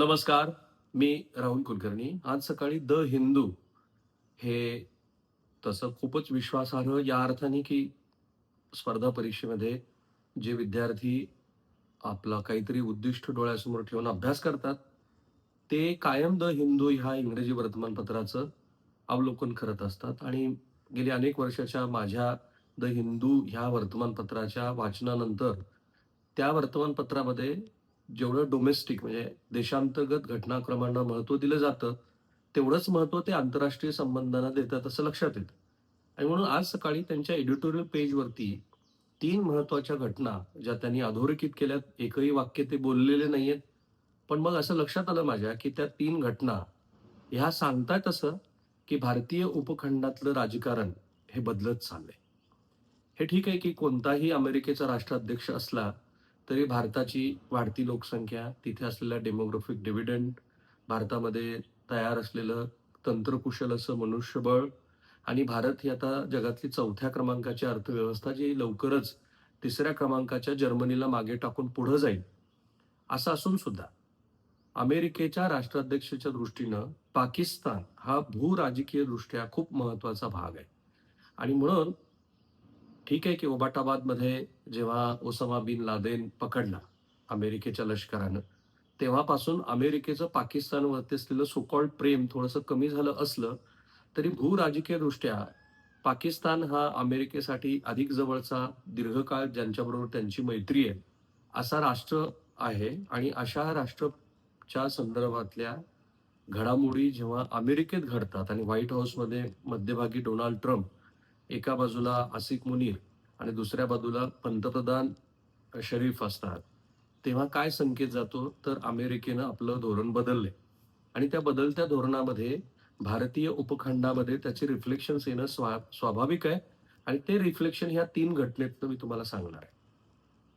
नमस्कार मी राहुल कुलकर्णी. आज सकाळी द हिंदू हे तसं खूपच विश्वासार्ह या अर्थाने की स्पर्धा परीक्षेमध्ये जे विद्यार्थी आपला काहीतरी उद्दिष्ट डोळ्यासमोर ठेवून अभ्यास करतात ते कायम द हिंदू ह्या इंग्रजी वर्तमानपत्राचं अवलोकन करत असतात. आणि गेली अनेक वर्षाच्या माझ्या द हिंदू ह्या वर्तमानपत्राच्या वाचनानंतर त्या वर्तमानपत्रामध्ये जेवढं डोमेस्टिक म्हणजे देशांतर्गत घटनाक्रमांना महत्त्व दिलं जातं तेवढंच महत्त्व ते आंतरराष्ट्रीय संबंधांना देतात असं लक्षात येतं. आणि म्हणून आज सकाळी त्यांच्या एडिटोरियल पेजवरती तीन महत्त्वाच्या घटना ज्या त्यांनी अधोरेखित केल्यात एकही वाक्य ते बोललेले नाही आहेत पण मग असं लक्षात आलं माझ्या की त्या तीन घटना ह्या सांगतायत असं की भारतीय उपखंडातलं राजकारण हे बदलत चाललंय. हे ठीक आहे की कोणताही अमेरिकेचा राष्ट्राध्यक्ष असला तरी भारताची वाढती लोकसंख्या तिथे असलेला डेमोग्राफिक डिव्हिडंड भारतामध्ये तयार असलेलं तंत्रकुशल असं मनुष्यबळ आणि भारत ही आता जगातली चौथ्या क्रमांकाची अर्थव्यवस्था जी लवकरच तिसऱ्या क्रमांकाच्या जर्मनीला मागे टाकून पुढं जाईल असं असून सुद्धा अमेरिकेच्या राष्ट्राध्यक्षाच्या दृष्टीनं पाकिस्तान हा भूराजकीय दृष्ट्या खूप महत्त्वाचा भाग आहे. आणि म्हणून ठीक आहे की ओबाटाबादमध्ये जेव्हा ओसामा बिन लादेन पकडला अमेरिकेच्या लष्करानं तेव्हापासून अमेरिकेचं पाकिस्तानवरती असलेलं सोकॉल्ड प्रेम थोडंसं कमी झालं असलं तरी भूराजकीयदृष्ट्या दृष्ट्या पाकिस्तान हा अमेरिकेसाठी अधिक जवळचा दीर्घकाळ ज्यांच्याबरोबर त्यांची मैत्री आहे असा राष्ट्र आहे आणि अशा राष्ट्रच्या संदर्भातल्या घडामोडी जेव्हा अमेरिकेत घडतात आणि व्हाईट हाऊसमध्ये मध्यभागी डोनाल्ड ट्रम्प एका बाजूला आसिक मुनीर आणि दुसऱ्या बाजूला पंतप्रधान शरीफ असतात. तेव्हा काय संकेत जातो? तर अमेरिकेनं आपलं धोरण बदलले आणि त्या बदलत्या धोरणामध्ये भारतीय उपखंडामध्ये त्याचे रिफ्लेक्शन्स येणं स्वा स्वाभाविक आहे. आणि ते रिफ्लेक्शन ह्या तीन घटनेतनं मी तुम्हाला सांगणार आहे.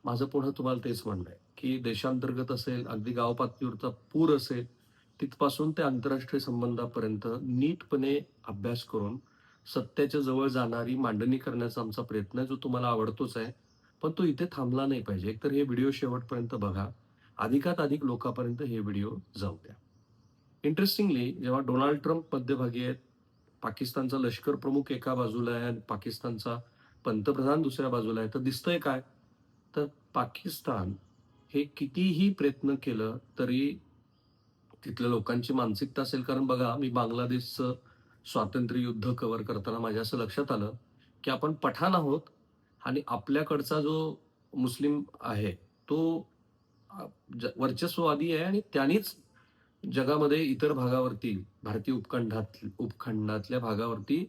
माझं पुन्हा तुम्हाला तेच म्हणणं आहे की देशांतर्गत असेल अगदी गाव पातळीवरचा पूर असेल तिथपासून ते आंतरराष्ट्रीय संबंधापर्यंत नीटपणे अभ्यास करून सत्याच्या जवळ जाणारी मांडणी करण्याचा आमचा प्रयत्न आहे जो तुम्हाला आवडतोच आहे पण तो इथे थांबला नाही पाहिजे. एकतर हे व्हिडिओ शेवटपर्यंत बघा. अधिकात अधिक लोकांपर्यंत हे व्हिडिओ जाऊ द्या. इंटरेस्टिंगली जेव्हा डोनाल्ड ट्रम्प मध्यभागी आहेत पाकिस्तानचा लष्कर प्रमुख एका बाजूला आहे आणि पाकिस्तानचा पंतप्रधान दुसऱ्या बाजूला आहे तर दिसतंय काय? तर पाकिस्तान हे कितीही प्रयत्न केलं तरी तिथल्या लोकांची मानसिकता असेल. कारण बघा मी बांगलादेशचं स्वातंत्र्य युद्ध कव्हर करताना माझ्या असं लक्षात आलं की आपण पठाण आहोत आणि आपल्याकडचा जो मुस्लिम आहे तो वर्चस्ववादी आहे आणि त्यांनीच जगामध्ये इतर भागावरती भारतीय उपखंडात उपखंडातल्या भागावरती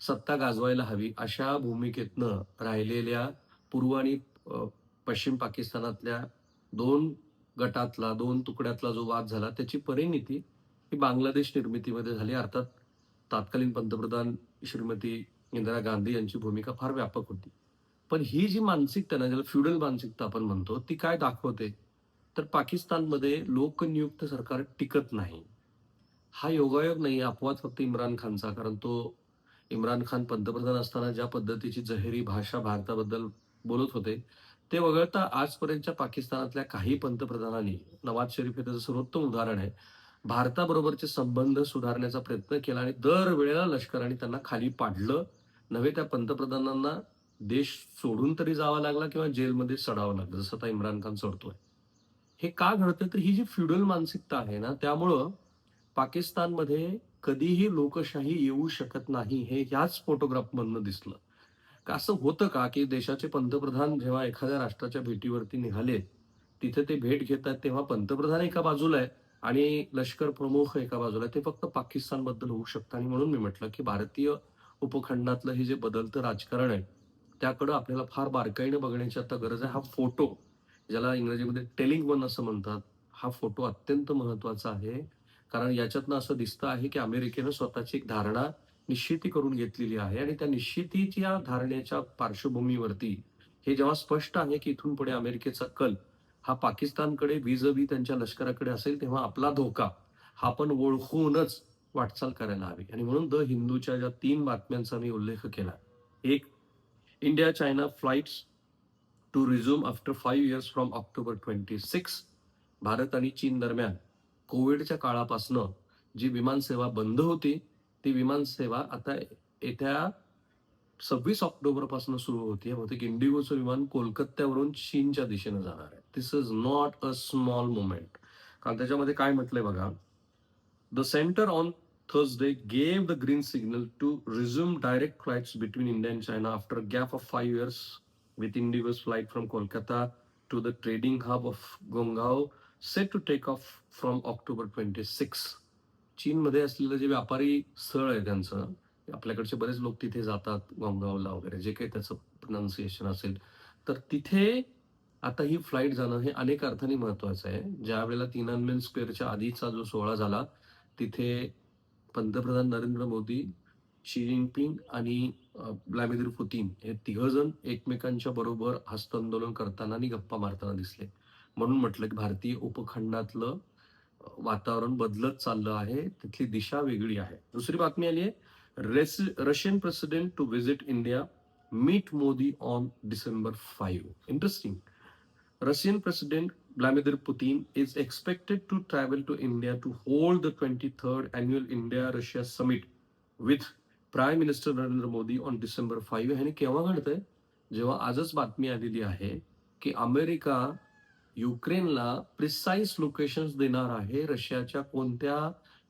सत्ता गाजवायला हवी अशा भूमिकेतनं राहिलेल्या पूर्व आणि पश्चिम पाकिस्तानातल्या दोन गटातला दोन तुकड्यातला जो वाद झाला त्याची परिणिती ही बांगलादेश निर्मितीमध्ये झाली. अर्थात तत्कालीन पंतप्रधान श्रीमती इंदिरा गांधी यांची भूमिका फार व्यापक होती. पण ही जी मानसिकता ना ज्याला फ्युडल मानसिकता आपण म्हणतो ती काय दाखवते? तर पाकिस्तानमध्ये लोकनियुक्त सरकार टिकत नाही. हा योगायोग नाही अपवाद फक्त इम्रान खानचा कारण तो इम्रान खान पंतप्रधान असताना ज्या पद्धतीची जहेरी भाषा भारताबद्दल बोलत होते ते वगळता आजपर्यंतच्या पाकिस्तानातल्या काही पंतप्रधानांनी नवाज शरीफ हे त्याचं सर्वोत्तम उदाहरण आहे भारताबरोबरचे संबंध सुधारण्याचा प्रयत्न केला आणि दरवेळेला लष्कराने त्यांना खाली पाडलं. नव्हे त्या पंतप्रधानांना देश सोडून तरी जावा लागला किंवा जेलमध्ये सडावं लागलं जसं आता इम्रान खान सोडतोय. हे का घडतं तर ही जी फ्युडल मानसिकता आहे ना त्यामुळं पाकिस्तानमध्ये कधीही लोकशाही येऊ शकत नाही हे ह्याच फोटोग्राफमधनं दिसलं. का असं होतं का की देशाचे पंतप्रधान जेव्हा एखाद्या राष्ट्राच्या भेटीवरती निघाले तिथे ते भेट घेतात तेव्हा पंतप्रधान एका बाजूला आहे आणि लष्कर प्रमुख एका बाजूला ते फक्त पाकिस्तानबद्दल होऊ शकतं. आणि म्हणून मी म्हटलं की भारतीय उपखंडातलं हे जे बदलतं राजकारण आहे त्याकडं आपल्याला फार बारकाईने बघण्याची आता गरज आहे. हा फोटो ज्याला इंग्रजीमध्ये टेलिंग वन असं म्हणतात हा फोटो अत्यंत महत्त्वाचा आहे. कारण याच्यातनं असं दिसतं आहे की अमेरिकेनं स्वतःची एक धारणा निश्चिती करून घेतलेली आहे. आणि त्या निश्चितीच्या धारणेच्या पार्श्वभूमीवरती हे जेव्हा स्पष्ट आहे की इथून पुढे अमेरिकेचा कल हा पाकिस्तानकडे विजवी त्यांच्या लष्कराकडे असेल तेव्हा आपला धोका हा पण ओळखूनच वाटचाल करायला हवी. आणि म्हणून द हिंदूच्या ज्या तीन बातम्यांचा मी उल्लेख केला. एक India China flights to resume after five years from October twenty six Bharat आणि चीन दरम्यान कोविडच्या काळापासनं जी विमानसेवा बंद होती ती विमानसेवा आता येत्या सव्वीस ऑक्टोबरपासून सुरू होती. बहुतेक इंडिगोचं विमान कोलकात्यावरून चीनच्या दिशेने जाणार आहे. This is not a small movement कारण त्याच्यामध्ये काय म्हटलंय बघा. The centre on Thursday gave the green signal to resume direct flights between India and China after gap of five years with IndiGo's flight from Kolkata to the trading hub of Guangzhou set to take off from October twenty six चीनमध्ये असलेलं जे व्यापारी स्थळ आहे त्यांचं आपल्याकडचे बरेच लोक तिथे जातात गोंगावला वगैरे जे काही त्याचं प्रोनाऊन्सिएशन असेल. तर तिथे आता ही फ्लाईट जाणं हे अनेक अर्थाने महत्वाचं आहे. ज्या वेळेला तिनानमेन स्क्वेअरच्या आधीचा जो सोहळा झाला तिथे पंतप्रधान नरेंद्र मोदी शी जिनपिंग आणि व्लादिमीर पुतीन हे तिघजण एकमेकांच्या बरोबर हस्तांदोलन करताना आणि गप्पा मारताना दिसले. म्हणून म्हटलं की भारतीय उपखंडातलं वातावरण बदलत चाललं आहे. तिथली दिशा वेगळी आहे. दुसरी बातमी आली आहे Russian president to visit India meet Modi on December five interesting Russian president Vladimir Putin is expected to travel to India to hold the twenty third annual India Russia summit with prime minister Narendra Modi on December five ह्याने केव्हा घडतंय? जेव्हा आजच बातमी आलेली आहे America युक्रेनला precise locations देणार आहे रशियाच्या कोणत्या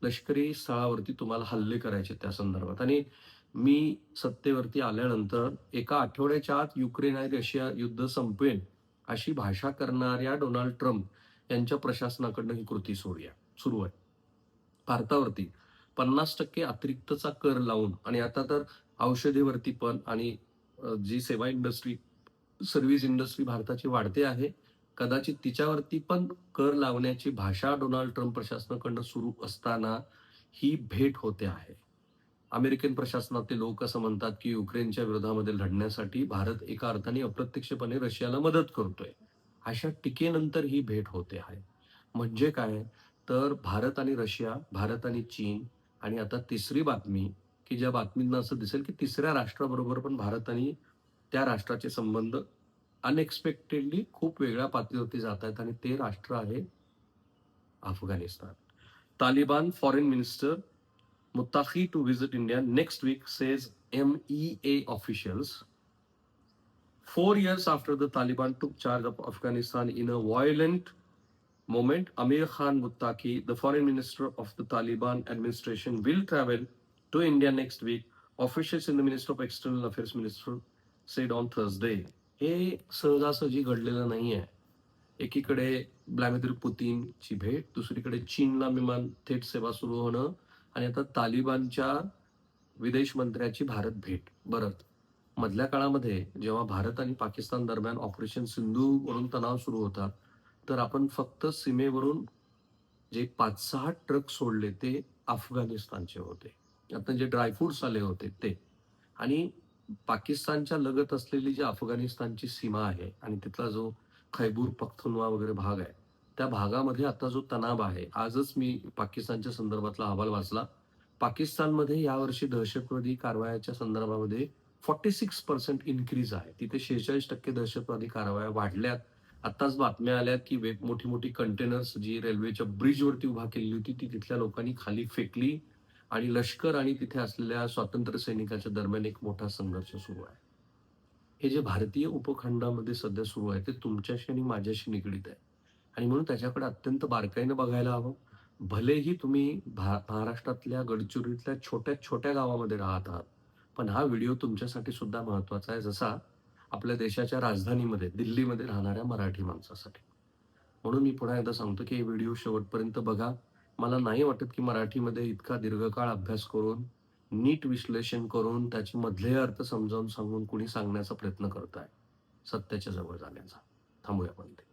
लष्करी स्थळावरती तुम्हाला हल्ले करायचे त्या संदर्भात. आणि मी सत्तेवरती आल्यानंतर एका आठवड्याच्या आत युक्रेन आणि रशिया युद्ध संपवेल अशी भाषा करणाऱ्या डोनाल्ड ट्रम्प यांच्या प्रशासनाकडनं ही कृती सोडूया. सुरू आहे. भारतावरती पन्नास टक्के अतिरिक्तचा कर लावून आणि आता तर औषधेवरती पण आणि जी सेवा इंडस्ट्री सर्व्हिस इंडस्ट्री भारताची वाढते आहे कदाचित तिच्यावरती पण कर लावण्याची भाषा डोनाल्ड ट्रम्प प्रशासनाकडनं सुरू असताना ही भेट होते आहे. अमेरिकन प्रशासनातले लोक असं म्हणतात की युक्रेनच्या विरोधामध्ये लढण्यासाठी भारत एका अर्थाने अप्रत्यक्षपणे रशियाला मदत करतोय. अशा टीकेनंतर ही भेट होते आहे. म्हणजे काय? तर भारत आणि रशिया भारत आणि चीन आणि आता तिसरी बातमी की ज्या बातमींना असं दिसेल की तिसऱ्या राष्ट्राबरोबर पण भारत आणि त्या राष्ट्राचे संबंध अनएक्सपेक्टेडली खूप वेगळ्या पातळीवरती जात आहेत आणि ते राष्ट्र आहे Afghanistan Taliban foreign minister Muttaqi to visit India next week says MEA officials. Four years after the Taliban took charge of Afghanistan in a violent moment, Amir Khan Muttaqi, the foreign minister of the Taliban administration, will travel to India next week. Officials in the Minister of External Affairs Minister said on Thursday. हे सहजासहजी घडलेलं नाही आहे एकीकडे Vladimir पुतीनची भेट दुसरीकडे चीनला विमान थेट सेवा सुरू होणं आणि आता तालिबानच्या विदेश मंत्र्याची भारत भेट. बरं मधल्या काळामध्ये जेव्हा भारत आणि पाकिस्तान दरम्यान ऑपरेशन सिंधू वरून तणाव सुरू होता तर आपण फक्त सीमेवरून जे पाच सहा ट्रक सोडले ते अफगाणिस्तानचे होते. आता जे ड्रायफ्रुट्स आले होते ते. आणि पाकिस्तानच्या लगत असलेली जी अफगाणिस्तानची सीमा आहे आणि तिथला जो खैबूर पख्तुनवा वगैरे भाग आहे त्या भागामध्ये आता जो तणाव आहे आजच मी पाकिस्तानच्या संदर्भातला अहवाल वाचला. पाकिस्तानमध्ये यावर्षी दहशतवादी कारवायाच्या संदर्भामध्ये फॉर्टी सिक्स पर्सेंट इन्क्रीज आहे. तिथे शेहेचाळीस टक्के दहशतवादी कारवाया वाढल्यात. आत्ताच बातम्या आल्यात की वेग मोठी मोठी कंटेनर्स जी रेल्वेच्या ब्रिजवरती उभा केलेली होती ती तिथल्या लोकांनी खाली फेकली. आणि लष्कर आणि तिथे असलेल्या स्वातंत्र्य सैनिकाच्या दरम्यान एक मोठा संघर्ष सुरू आहे. हे जे भारतीय उपखंडामध्ये सध्या सुरू आहे ते तुमच्याशी आणि माझ्याशी निगडीत आहे. आणि म्हणून त्याच्याकडे अत्यंत बारकाईनं बघायला हवं. भलेही तुम्ही भा महाराष्ट्रातल्या गडचिरोलीतल्या छोट्या छोट्या गावामध्ये राहत आहात पण हा व्हिडिओ तुमच्यासाठी सुद्धा महत्त्वाचा आहे जसा आपल्या देशाच्या राजधानीमध्ये दिल्लीमध्ये राहणाऱ्या मराठी माणसासाठी. म्हणून मी पुन्हा एकदा सांगतो की हे व्हिडिओ शेवटपर्यंत बघा. मला नाही वाटत की मराठीमध्ये इतका दीर्घकाळ अभ्यास करून नीट विश्लेषण करून त्याचे मधले अर्थ समजावून सांगून कुणी सांगण्याचा प्रयत्न करत आहे सत्याच्या जवळ जाण्याचा. थांबूया पण ते